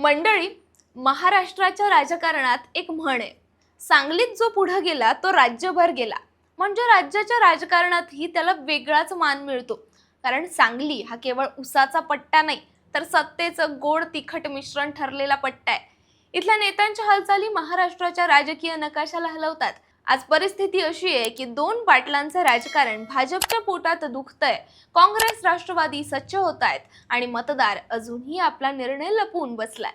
मंडळी महाराष्ट्राच्या राजकारणात एक म्हण आहे. सांगलीत जो पुढं गेला तो राज्यभर गेला. म्हणजे राज्याच्या राजकारणातही त्याला वेगळाच मान मिळतो. कारण सांगली हा केवळ उसाचा पट्टा नाही तर सत्तेचं गोड तिखट मिश्रण ठरलेला पट्टा आहे. इथल्या नेत्यांच्या हालचाली महाराष्ट्राच्या राजकीय नकाशाला हलवतात. आज परिस्थिती अशी आहे की दोन पाटलांचं राजकारण भाजपच्या पोटात दुखतंय. काँग्रेस राष्ट्रवादी सच्च होत आहेत आणि मतदार अजूनही आपला निर्णय लपवून बसलाय.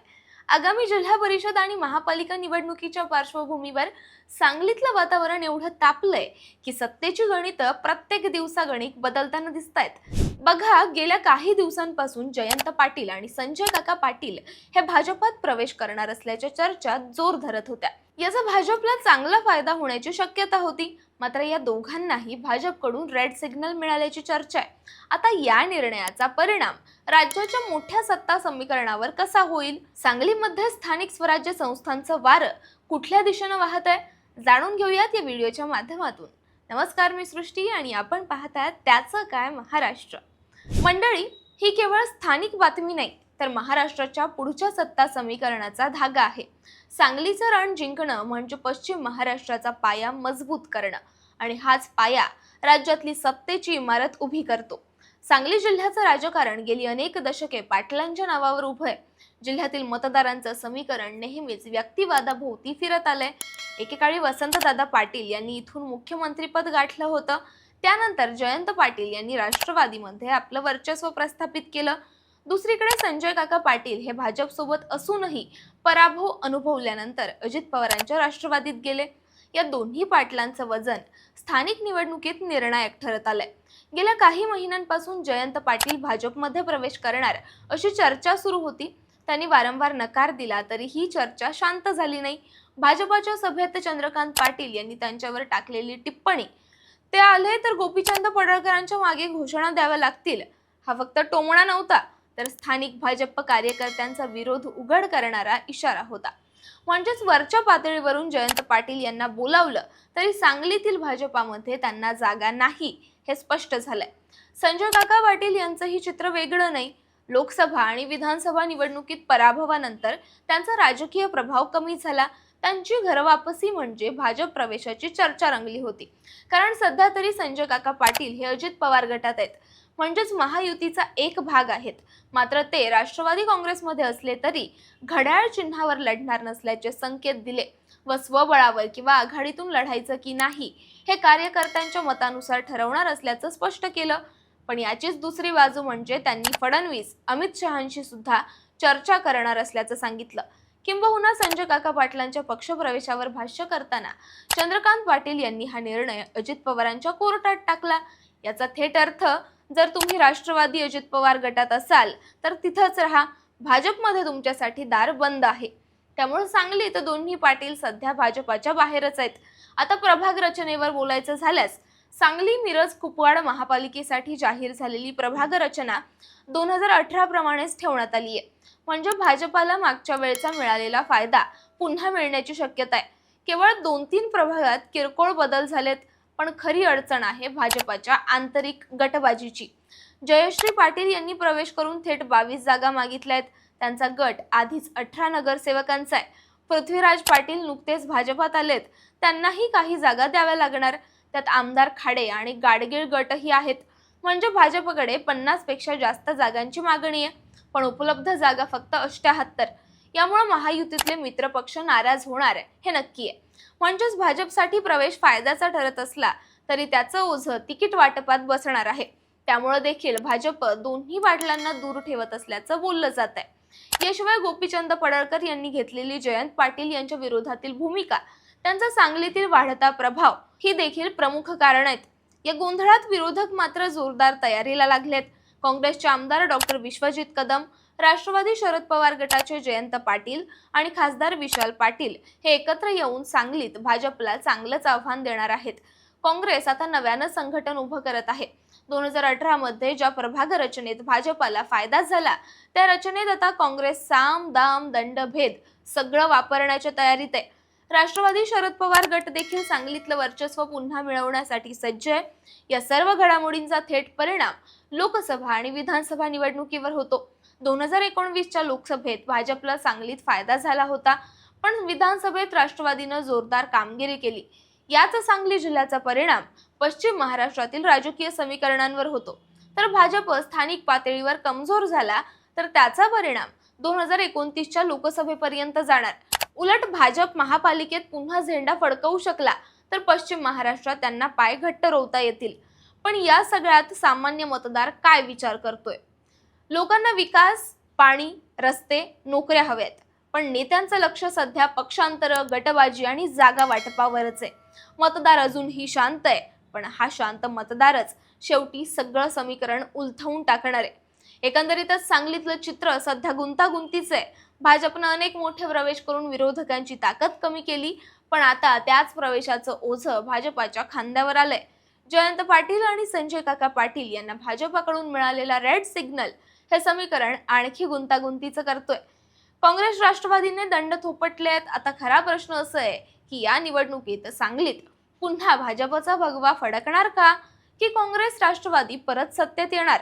आगामी जिल्हा परिषद आणि महापालिका निवडणुकीच्या पार्श्वभूमीवर सांगलीतलं वातावरण एवढं तापलंय की सत्तेची गणितं प्रत्येक दिवसागणिक बदलताना दिसत आहेत बघा गेल्या काही दिवसांपासून जयंत पाटील आणि संजय काका पाटील हे भाजपात प्रवेश करणार असल्याच्या चर्चा जोर धरत होत्या. याचा भाजपला चांगला फायदा होण्याची शक्यता होती. मात्र या दोघांनाही भाजपकडून रेड सिग्नल मिळाल्याची चर्चा आहे. आता या निर्णयाचा परिणाम राज्याच्या मोठ्या सत्ता समीकरणावर कसा होईल? सांगलीमध्ये स्थानिक स्वराज्य संस्थांचं वारं कुठल्या दिशेनं वाहत आहे जाणून घेऊयात या व्हिडिओच्या माध्यमातून. नमस्कार मी सृष्टी आणि आपण पाहताय त्याचं काय महाराष्ट्र. मंडळी ही केवळ स्थानिक बातमी नाही तर महाराष्ट्राच्या पुढच्या सत्ता समीकरणाचा धागा आहे. सांगलीचं रण जिंकणं म्हणजे पश्चिम महाराष्ट्राचा पाया मजबूत करणं. आणि हाच पाया राज्यातली सत्तेची इमारत उभी करतो. सांगली जिल्ह्याचं राजकारण गेली अनेक दशके पाटलांच्या नावावर उभं आहे. जिल्ह्यातील मतदारांचं समीकरण नेहमीच व्यक्तिवादाभोवती फिरत आलंय. एकेकाळी वसंतदादा पाटील यांनी इथून मुख्यमंत्रीपद गाठलं होतं. त्यानंतर जयंत पाटील यांनी राष्ट्रवादीमध्ये आपलं वर्चस्व प्रस्थापित केलं. दुसरीकडे संजय काका पाटील हे भाजपसोबत असूनही पराभव अनुभवल्यानंतर अजित पवारांच्या राष्ट्रवादीत गेले. या दोन्ही पाटलांचं वजन स्थानिक निवडणुकीत निर्णायक ठरत आलंय. गेल्या काही महिन्यांपासून जयंत पाटील भाजपमध्ये प्रवेश करणार अशी चर्चा सुरू होती. त्यांनी वारंवार नकार दिला तरी ही चर्चा शांत झाली नाही. भाजपाच्या सभेत चंद्रकांत पाटील यांनी त्यांच्यावर टाकलेली टिप्पणी ते आले तर गोपीचंद पडळकरांच्या मागे घोषणा द्याव्या लागतील. हा फक्त टोमणा नव्हता तर स्थानिक भाजप कार्यकर्त्यांचा विरोध उघड करणारा इशारा होता. म्हणजेच वरच्या पातळीवरून जयंत पाटील यांना बोलावलं तरी सांगलीतील भाजपामध्ये त्यांना जागा नाही हे स्पष्ट झालंय. संजय काका पाटील यांचंही चित्र वेगळं नाही. लोकसभा आणि विधानसभा निवडणुकीत पराभवानंतर त्यांचा राजकीय प्रभाव कमी झाला. त्यांची घरवापसी म्हणजे भाजप प्रवेशाची चर्चा रंगली होती. कारण सध्या तरी संजय काका पाटील हे अजित पवार गटात आहेत. म्हणजेच महायुतीचा एक भाग आहेत. मात्र ते राष्ट्रवादी काँग्रेसमध्ये असले तरी घड्याळ चिन्हावर लढणार नसल्याचे संकेत दिले. व स्वबळावर किंवा आघाडीतून लढायचं की नाही हे कार्यकर्त्यांच्या मतानुसार ठरवणार असल्याचं स्पष्ट केलं. पण याचीच दुसरी बाजू म्हणजे त्यांनी फडणवीस अमित शहांशी सुद्धा चर्चा करणार असल्याचं सांगितलं. किंबहुना संजय काका पाटलांच्या पक्षप्रवेशावर भाष्य करताना चंद्रकांत पाटील यांनी हा निर्णय अजित पवारांच्या कोर्टात टाकला. याचा थेट अर्थ जर तुम्ही राष्ट्रवादी अजित पवार गटात असाल तर तिथंच राहा. भाजपमध्ये तुमच्यासाठी दार बंद आहे. त्यामुळे सांगली तर दोन्ही पाटील सध्या भाजपाच्या बाहेरच आहेत. आता प्रभाग रचनेवर बोलायचं झाल्यास सांगली मिरज कुपवाड महापालिकेसाठी जाहीर झालेली प्रभाग रचना दोन हजार अठरा प्रमाणेच ठेवण्यात आली आहे. म्हणजे भाजपाला मागच्या वेळचा मिळालेला फायदा पुन्हा मिळण्याची शक्यता आहे. केवळ दोन तीन प्रभागात किरकोळ बदल झालेत. पण खरी अडचण आहे भाजपाच्या आंतरिक गटबाजीची. जयश्री पाटील यांनी प्रवेश करून थेट बावीस जागा मागितल्या आहेत. त्यांचा गट आधीच अठरा नगरसेवकांचा आहे. पृथ्वीराज पाटील नुकतेच भाजपात आलेत. त्यांनाही काही जागा द्याव्या लागणार. त्यात आमदार खाडे आणि गाडगीळ गटही आहेत. म्हणजे भाजपकडे पन्नासपेक्षा जास्त जागांची मागणी आहे. पण उपलब्ध जागा फक्त अष्ट्याहत्तर. यामुळे महायुतीतले मित्रपक्ष नाराज होणार आहे. हे नक्की आहे. म्हणजेच भाजपसाठी प्रवेश फायद्याचा ठरत असला तरी त्याचं ओझं तिकीट वाटपात बसणार आहे. त्यामुळे देखील भाजप दोन्ही पाटलांना दूर ठेवत असल्याचं बोललं जात आहे याशिवाय गोपीचंद पडळकर यांनी घेतलेली जयंत पाटील यांच्या विरोधातील भूमिका त्यांचा सांगलीतील वाढता प्रभाव ही देखील प्रमुख कारण आहेत. या गोंधळात विरोधक मात्र जोरदार तयारीला लागलेत. काँग्रेसचे आमदार डॉक्टर विश्वजित कदम राष्ट्रवादी शरद पवार गटाचे जयंत पाटील आणि खासदार विशाल पाटील हे एकत्र येऊन सांगलीत भाजपला चांगलंच आव्हान देणार आहेत. काँग्रेस आता नव्यानं संघटन उभं करत आहे. दोन हजार अठरा मध्ये ज्या प्रभाग रचनेत भाजपाला फायदा झाला त्या रचनेत आता काँग्रेस साम दाम दंड भेद सगळं वापरण्याच्या तयारीत आहे. राष्ट्रवादी शरद पवार गट देखील सांगलीतलं वर्चस्व पुन्हा मिळवण्यासाठी सज्ज आहे. या सर्व घडामोडींचा थेट परिणाम लोकसभा आणि विधानसभा निवडणुकीवर होतो. दोन हजार एकोणवीसच्या लोकसभेत भाजपला सांगलीत फायदा झाला होता पण विधानसभेत राष्ट्रवादीनं जोरदार कामगिरी केली. याच सांगली जिल्ह्याचा परिणाम पश्चिम महाराष्ट्रातील राजकीय समीकरणांवर होतो. तर भाजप स्थानिक पातळीवर कमजोर झाला तर त्याचा परिणाम दोन हजार एकोणतीसच्या लोकसभेपर्यंत जाणार. उलट भाजप महापालिकेत पुन्हा झेंडा फडकवू शकला तर पश्चिम महाराष्ट्रात त्यांना पाय घट्ट रोवता येतील. पण या सगळ्यात सामान्य मतदार काय विचार करतोय? लोकांना विकास पाणी रस्ते नोकऱ्या हव्यात. पण नेत्यांचं लक्ष सध्या पक्षांतर गटबाजी आणि जागा वाटपावरच आहे. मतदार अजूनही शांत आहे पण हा शांत मतदारच शेवटी सगळं समीकरण उलथवून टाकणार आहे. एकंदरीतच सांगलीतलं चित्र सध्या गुंतागुंतीचं आहे. भाजपनं अनेक मोठे प्रवेश करून विरोधकांची ताकद कमी केली पण आता त्याच प्रवेशाचं ओझं भाजपाच्या खांद्यावर आलंय. जयंत पाटील आणि संजय काका पाटील यांना भाजपाकडून मिळालेला रेड सिग्नल हे समीकरण आणखी गुंतागुंतीचं करतोय. काँग्रेस राष्ट्रवादीने दंड थोपटले आहेत आता खरा प्रश्न असं आहे की या निवडणुकीत सांगलीत पुन्हा भाजपचा भगवा फडकणार का? की काँग्रेस राष्ट्रवादी परत सत्तेत येणार?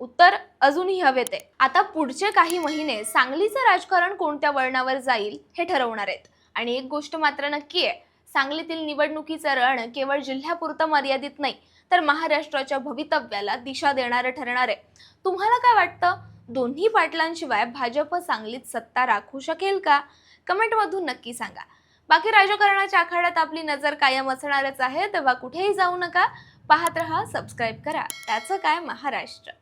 उत्तर अजूनही हवेत आहे. आता पुढचे काही महिने सांगलीचं राजकारण कोणत्या वळणावर जाईल हे ठरवणार आहेत. आणि एक गोष्ट मात्र नक्की आहे. सांगलीतील निवडणुकीचं रण केवळ जिल्ह्यापुरतं मर्यादित नाही तर महाराष्ट्राच्या भवितव्याला दिशा देणारं ठरणार आहे. तुम्हाला काय वाटतं? दोन्ही पाटलांशिवाय भाजप सांगलीत सत्ता राखू शकेल का? कमेंटमधून नक्की सांगा. बाकी राजकारणाच्या आखाड्यात आपली नजर कायम असणारच आहे तेव्हा कुठेही जाऊ नका. पाहत रहा सबस्क्राईब करा. त्याचं काय? महाराष्ट्र.